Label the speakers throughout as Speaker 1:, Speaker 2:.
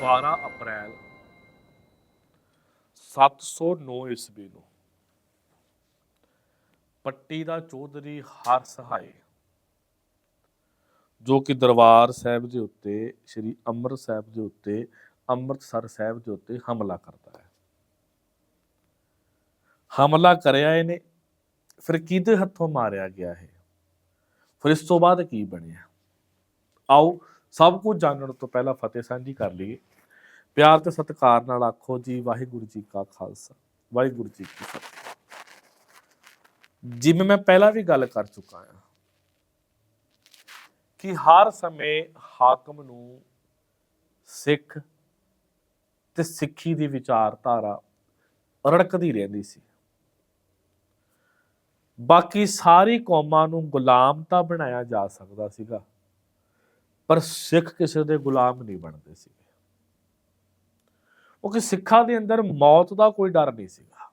Speaker 1: 12 ਅਪ੍ਰੈਲ 709 ਈਸਵੀ ਨੂੰ ਪੱਟੀ ਦਾ ਚੌਧਰੀ ਹਰ ਸਹਾਏ ਜੋ ਕਿ ਦਰਬਾਰ ਸਾਹਿਬ ਦੇ ਉੱਤੇ, ਸ੍ਰੀ ਅੰਮ੍ਰਿਤ ਸਾਹਿਬ ਦੇ ਉੱਤੇ, ਅੰਮ੍ਰਿਤਸਰ ਸਾਹਿਬ ਦੇ ਉੱਤੇ ਹਮਲਾ ਕਰਦਾ ਹੈ। ਹਮਲਾ ਕਰਿਆ ਇਹਨੇ, ਫਿਰ ਕਿਹਦੇ ਹੱਥੋਂ ਮਾਰਿਆ ਗਿਆ ਹੈ ਫਿਰ ਇਸ ਤੋਂ ਬਾਅਦ ਕੀ ਬਣਿਆ? ਆਓ ਸਭ ਕੁਝ ਜਾਣਨ ਤੋਂ ਪਹਿਲਾਂ ਫਤਿਹ ਸਾਂਝੀ ਕਰ ਲਈਏ। ਪਿਆਰ ਤੇ ਸਤਿਕਾਰ ਨਾਲ ਆਖੋ ਜੀ, ਵਾਹਿਗੁਰੂ ਜੀ ਕਾ ਖਾਲਸਾ, ਵਾਹਿਗੁਰੂ ਜੀ ਕੀ ਫਤਿਹ। ਜਿਵੇਂ ਮੈਂ ਪਹਿਲਾਂ ਵੀ ਗੱਲ ਕਰ ਚੁੱਕਾ ਹਾਂ ਕਿ ਹਰ ਸਮੇਂ ਹਾਕਮ ਨੂੰ ਸਿੱਖ ਤੇ ਸਿੱਖੀ ਦੀ ਵਿਚਾਰਧਾਰਾ ਰੜਕਦੀ ਰਹਿੰਦੀ ਸੀ। ਬਾਕੀ ਸਾਰੀ ਕੌਮਾਂ ਨੂੰ ਗੁਲਾਮ ਤਾਂ ਬਣਾਇਆ ਜਾ ਸਕਦਾ ਸੀਗਾ। ਪਰ ਸਿੱਖ ਕਿਸੇ ਦੇ ਗੁਲਾਮ ਨਹੀਂ ਬਣਦੇ ਸੀਗੇ। ਕਿਉਂਕਿ ਸਿੱਖਾਂ ਦੇ ਅੰਦਰ ਮੌਤ ਦਾ ਕੋਈ ਡਰ ਨਹੀਂ ਸੀਗਾ।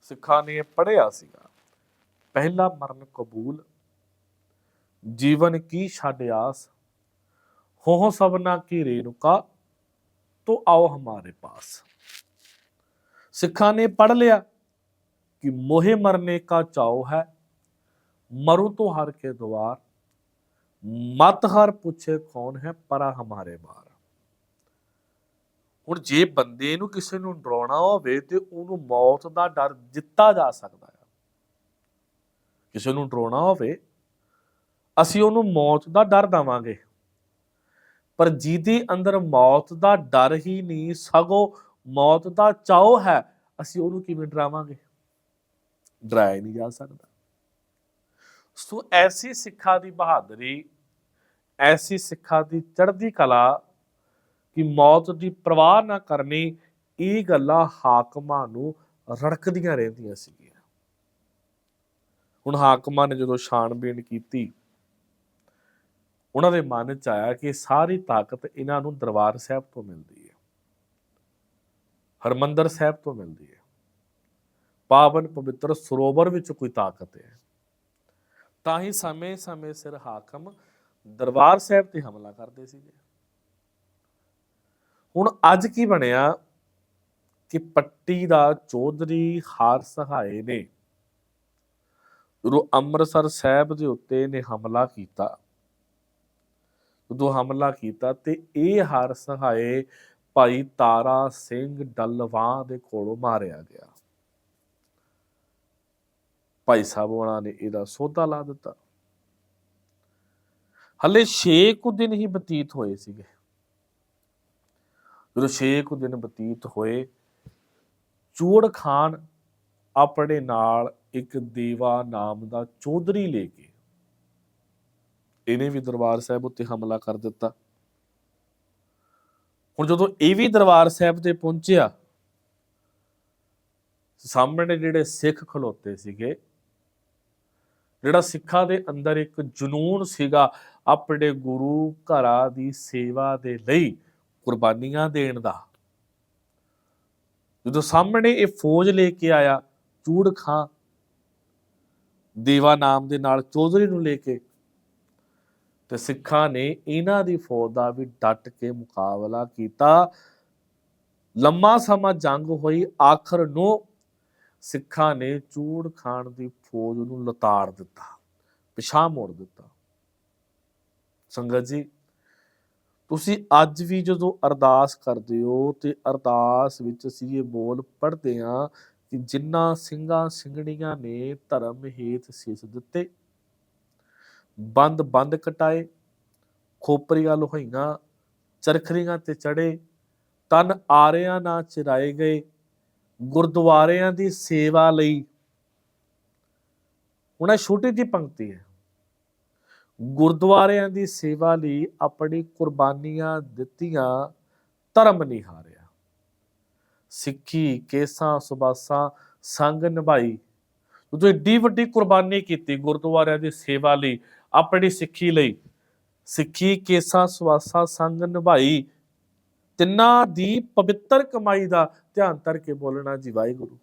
Speaker 1: ਸਿੱਖਾਂ ਨੇ ਪੜ੍ਹਿਆ ਸੀਗਾ, ਪਹਿਲਾ ਮਰਨ ਕਬੂਲ, ਜੀਵਨ ਕੀ ਛੱਡ ਆਸ ਹੋ ਸਭਨਾ ਕੀ ਰੇਣੁਕਾ, ਤੋ ਆਓ ਹਮਾਰੇ ਪਾਸ। ਸਿੱਖਾਂ ਨੇ ਪੜ੍ਹ ਲਿਆ ਕਿ ਮੋਹੇ ਮਰਨੇ ਕਾ ਚਾਉ ਹੈ, ਮਰੂ ਤੋ ਹਰ ਕੇ ਦੁਆਰ। ਮਤ ਹਰ ਪੁੱਛੇ ਕੌਣ ਹੈ ਪਰਾ ਹਮਾਰੇ ਮਾਰ। ਹੁਣ ਜੇ ਬੰਦੇ ਨੂੰ ਕਿਸੇ ਨੂੰ ਡਰਾਉਣਾ ਹੋਵੇ ਤੇ ਉਹਨੂੰ ਮੌਤ ਦਾ ਡਰ ਦਿੱਤਾ ਜਾ ਸਕਦਾ ਹੈ। ਕਿਸੇ ਨੂੰ ਡਰਾਉਣਾ ਹੋਵੇ, ਅਸੀਂ ਉਹਨੂੰ ਮੌਤ ਦਾ ਡਰ ਦਵਾਂਗੇ। ਪਰ ਜਿਹਦੇ ਅੰਦਰ ਮੌਤ ਦਾ ਡਰ ਹੀ ਨਹੀਂ, ਸਗੋਂ ਮੌਤ ਦਾ ਚਾਉ ਹੈ, ਅਸੀਂ ਉਹਨੂੰ ਕਿਵੇਂ ਡਰਾਵਾਂਗੇ? ਡਰਾਇਆ ਨਹੀਂ ਜਾ ਸਕਦਾ। ਸੋ ਐਸੀ ਸਿੱਖਾਂ ਦੀ ਬਹਾਦਰੀ ਐਸੀ ਸਿੱਖਾਂ ਦੀ ਚੜ੍ਹਦੀ ਕਲਾ ਕਿ ਮੌਤ ਦੀ ਪਰਵਾਹ ਨਾ ਕਰਨੀ, ਇਹ ਗੱਲਾਂ ਹਾਕਮਾਂ ਨੂੰ ਰੜਕਦੀਆਂ ਰਹਿੰਦੀਆਂ ਸੀਗੀਆਂ। ਹੁਣ ਹਾਕਮਾਂ ਨੇ ਜਦੋਂ ਛਾਣਬੀਣ ਕੀਤੀ, ਉਹਨਾਂ ਦੇ ਮਨ ਚ ਆਇਆ ਕਿ ਸਾਰੀ ਤਾਕਤ ਇਹਨਾਂ ਨੂੰ ਦਰਬਾਰ ਸਾਹਿਬ ਤੋਂ ਮਿਲਦੀ ਹੈ। ਹਰਮੰਦਰ ਸਾਹਿਬ ਤੋਂ ਮਿਲਦੀ ਹੈ। ਪਾਵਨ ਪਵਿੱਤਰ ਸਰੋਵਰ ਵਿੱਚ ਕੋਈ ਤਾਕਤ ਹੈ। ਤਾਂ ਹੀ ਸਮੇਂ-ਸਮੇਂ ਸਿਰ ਹਾਕਮ ਦਰਬਾਰ ਸਾਹਿਬ ਤੇ ਹਮਲਾ ਕਰਦੇ ਸੀਗੇ। ਹੁਣ ਅੱਜ ਕੀ ਬਣਿਆ ਕਿ ਪੱਟੀ ਦਾ ਚੌਧਰੀ ਹਾਰ ਸਹਾਏ ਨੇ। ਜਦੋਂ ਅੰਮ੍ਰਿਤਸਰ ਸਾਹਿਬ ਦੇ ਉੱਤੇ ਨੇ ਹਮਲਾ ਕੀਤਾ ਉਦੋਂ ਹਮਲਾ ਕੀਤਾ ਤੇ ਇਹ ਹਾਰ ਸਹਾਏ ਭਾਈ ਤਾਰਾ ਸਿੰਘ ਡੱਲਵਾਂ ਦੇ ਕੋਲੋਂ ਮਾਰਿਆ ਗਿਆ। ਭਾਈ ਸਾਹਿਬ ਉਹਨਾਂ ਨੇ ਇਹਦਾ ਸੌਦਾ ਲਾ ਦਿੱਤਾ। ਹਲੇ 6 ਕੁ ਦਿਨ ਹੀ ਬਤੀਤ ਹੋਏ ਸੀਗੇ। ਜਦੋਂ 6 ਕੁ ਦਿਨ ਬਤੀਤ ਹੋਏ, ਚੂੜ ਖਾਨ ਆਪਣੇ ਨਾਲ ਇੱਕ ਦੇਵਾ ਨਾਮ ਦਾ ਚੌਧਰੀ ਲੈ ਕੇ ਇਹਨੇ ਵੀ ਦਰਬਾਰ ਸਾਹਿਬ ਉੱਤੇ ਹਮਲਾ ਕਰ ਦਿੱਤਾ। ਹੁਣ ਜਦੋਂ ਇਹ ਵੀ ਦਰਬਾਰ ਸਾਹਿਬ ਤੇ ਪਹੁੰਚਿਆ, ਸਾਹਮਣੇ ਜਿਹੜੇ ਸਿੱਖ ਖਲੋਤੇ ਸੀਗੇ ਜਿਹੜਾ ਸਿੱਖਾਂ ਦੇ ਅੰਦਰ ਇੱਕ ਜਨੂਨ ਸੀਗਾ ਆਪਣੇ ਗੁਰੂ ਘਰਾਂ ਦੀ ਸੇਵਾ ਦੇ ਲਈ ਕੁਰਬਾਨੀਆਂ ਦੇਣ ਦਾ। ਜਦੋਂ ਸਾਹਮਣੇ ਇਹ ਫੌਜ ਲੈ ਕੇ ਆਇਆ ਚੂੜ ਖਾਂ ਦੇਵਾ ਨਾਮ ਦੇ ਨਾਲ ਚੌਧਰੀ ਨੂੰ ਲੈ ਕੇ, ਤੇ ਸਿੱਖਾਂ ਨੇ ਇਹਨਾਂ ਦੀ ਫੌਜ ਦਾ ਵੀ ਡਟ ਕੇ ਮੁਕਾਬਲਾ ਕੀਤਾ। ਲੰਮਾ ਸਮਾਂ ਜੰਗ ਹੋਈ, ਆਖਰ ਨੂੰ ਸਿੱਖਾਂ ਨੇ ਚੂੜ ਖਾਣ ਦੀ ਫੌਜ ਨੂੰ ਲਤਾੜ ਦਿੱਤਾ ਪਿਛਾ ਮੋੜ ਦਿੱਤਾ। ਸੰਗਤ ਜੀ, ਤੁਸੀਂ ਅੱਜ ਵੀ ਜਦੋਂ ਅਰਦਾਸ ਕਰਦੇ ਹੋ ਤੇ ਅਰਦਾਸ ਵਿੱਚ ਅਸੀਂ ਇਹ ਬੋਲ ਪੜ੍ਹਦੇ ਹਾਂ ਕਿ ਜਿਨ੍ਹਾਂ ਸਿੰਘਾਂ ਸਿੰਘਣੀਆਂ ਨੇ ਧਰਮ ਹੇਤ ਸਿਸ ਦਿੱਤੇ ਬੰਦ ਬੰਦ ਕਟਾਏ, ਖੋਪਰੀਆਂ ਲੋਹੀਆਂ ਚਰਖਰੀਆਂ ਤੇ ਚੜੇ ਤਨ ਆਰਿਆਂ ਨਾ ਚਿਰਾਏ ਗਏ ਗੁਰਦੁਆਰਿਆਂ ਦੀ ਸੇਵਾ ਲਈ ਉਹਨਾਂ ਛੋਟੀ ਜਿਹੀ ਪੰਕਤੀ ਹੈ। ਗੁਰਦੁਆਰਿਆਂ ਦੀ ਸੇਵਾ ਲਈ ਆਪਣੀ ਕੁਰਬਾਨੀਆਂ ਦਿੱਤੀਆਂ, ਧਰਮ ਨਿਹਾਰਿਆ ਸਿੱਖੀ, ਕੇਸਾਂ ਸੁਬਾਸਾਂ ਸੰਗ ਨਿਭਾਈ। ਜਦੋਂ ਏਡੀ ਵੱਡੀ ਕੁਰਬਾਨੀ ਕੀਤੀ ਗੁਰਦੁਆਰਿਆਂ ਦੀ ਸੇਵਾ ਲਈ, ਆਪਣੀ ਸਿੱਖੀ ਲਈ। ਸਿੱਖੀ, ਕੇਸਾਂ ਸੁਬਾਸਾਂ ਸੰਗ ਨਿਭਾਈ। ਤਿੰਨਾਂ ਦੀ ਪਵਿੱਤਰ ਕਮਾਈ ਦਾ ਧਿਆਨ ਧਰ ਕੇ ਬੋਲਣਾ ਜੀ ਵਾਹਿਗੁਰੂ।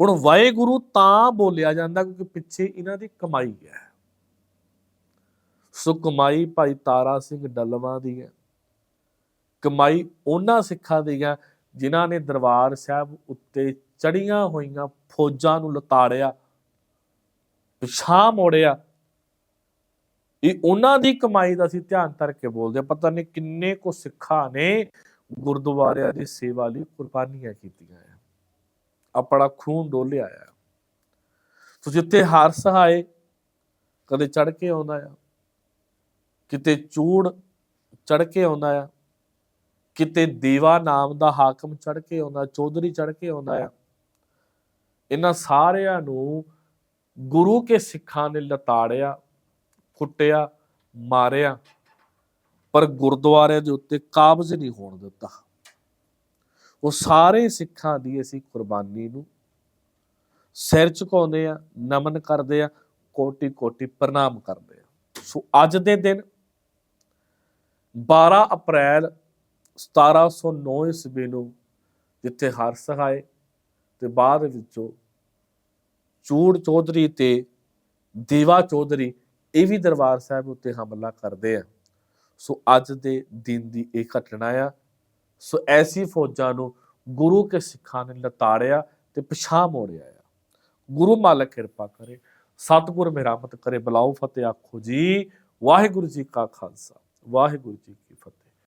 Speaker 1: ਹੁਣ ਵਾਹਿਗੁਰੂ ਤਾਂ ਬੋਲਿਆ ਜਾਂਦਾ ਕਿਉਂਕਿ ਪਿੱਛੇ ਇਹਨਾਂ ਦੀ ਕਮਾਈ ਹੈ। ਸੋ ਕਮਾਈ ਭਾਈ ਤਾਰਾ ਸਿੰਘ ਡੱਲਵਾਂ ਦੀ ਹੈ। ਕਮਾਈ ਉਹਨਾਂ ਸਿੱਖਾਂ ਦੀ ਹੈ ਜਿਨ੍ਹਾਂ ਨੇ ਦਰਬਾਰ ਸਾਹਿਬ ਉੱਤੇ ਚੜੀਆਂ ਹੋਈਆਂ ਫੌਜਾਂ ਨੂੰ ਲਤਾੜਿਆ ਪਿਛਾਂ ਮੋੜਿਆ ਇਹ ਉਹਨਾਂ ਦੀ ਕਮਾਈ ਦਾ ਅਸੀਂ ਧਿਆਨ ਧਰ ਕੇ ਬੋਲਦੇ ਹਾਂ। ਪਤਾ ਨਹੀਂ ਕਿੰਨੇ ਕੋ ਸਿੱਖਾਂ ਨੇ ਗੁਰਦੁਆਰਿਆਂ ਦੀ ਸੇਵਾ ਲਈ ਕੁਰਬਾਨੀਆਂ ਕੀਤੀਆਂ ਆ। ਆਪਣਾ ਖੂਨ ਡੋਲਿਆ ਆ। ਸੋ ਜਿੱਥੇ ਹਰ ਸਹਾਏ, ਕਦੇ ਚੜ ਕੇ ਆਉਂਦਾ ਆ। ਕਿਤੇ ਚੂੜ ਚੜ ਕੇ ਆਉਂਦਾ ਆ। ਕਿਤੇ ਦੇਵਾ ਨਾਮ ਦਾ ਹਾਕਮ ਚੜ ਕੇ ਆਉਂਦਾ, ਚੌਧਰੀ ਚੜ ਕੇ ਆਉਂਦਾ ਆ। ਇਹਨਾਂ ਸਾਰਿਆਂ ਨੂੰ ਗੁਰੂ ਕੇ ਸਿੱਖਾਂ ਨੇ ਲਤਾੜਿਆ। ਕੁੱਟਿਆ, ਮਾਰਿਆ, ਪਰ ਗੁਰਦੁਆਰੇ ਦੇ ਉੱਤੇ ਕਾਬਜ਼ ਨਹੀਂ ਹੋਣ ਦਿੱਤਾ। ਉਹ ਸਾਰੇ ਸਿੱਖਾਂ ਦੀ ਅਸੀਂ ਕੁਰਬਾਨੀ ਨੂੰ ਸਿਰ ਝੁਕਾਉਂਦੇ ਆ ਨਮਨ ਕਰਦੇ ਆ ਕੋਟੀ ਕੋਟੀ ਪ੍ਰਣਾਮ ਕਰਦੇ ਆ ਸੋ ਅੱਜ ਦੇ ਦਿਨ 12 ਅਪ੍ਰੈਲ 1709 ਈਸਵੀ ਨੂੰ ਜਿੱਥੇ ਹਰ ਸਹਾਏ ਤੇ ਬਾਅਦ ਵਿੱਚੋਂ ਚੂੜ ਚੌਧਰੀ ਤੇ ਦੇਵਾ ਚੌਧਰੀ ਇਹ ਵੀ ਦਰਬਾਰ ਸਾਹਿਬ ਉੱਤੇ ਹਮਲਾ ਕਰਦੇ ਆ। ਸੋ ਅੱਜ ਦੇ ਦਿਨ ਦੀ ਇਹ ਘਟਨਾ ਆ। ਸੋ ਐਸੀ ਫੌਜਾਂ ਨੂੰ ਗੁਰੂ ਕੇ ਸਿੱਖਾਂ ਨੇ ਲਤਾੜਿਆ ਤੇ ਪਿਛਾਂ ਮੋੜਿਆ ਆ। ਗੁਰੂ ਮਾਲਕ ਕਿਰਪਾ ਕਰੇ, ਸਤਿਗੁਰ ਮਿਹਰਮਤ ਕਰੇ। ਬਲਾਉ ਫਤਿਹ ਆਖੋ ਜੀ। ਵਾਹਿਗੁਰੂ ਜੀ ਕਾ ਖਾਲਸਾ, ਵਾਹਿਗੁਰੂ ਜੀ ਕੀ ਫਤਿਹ।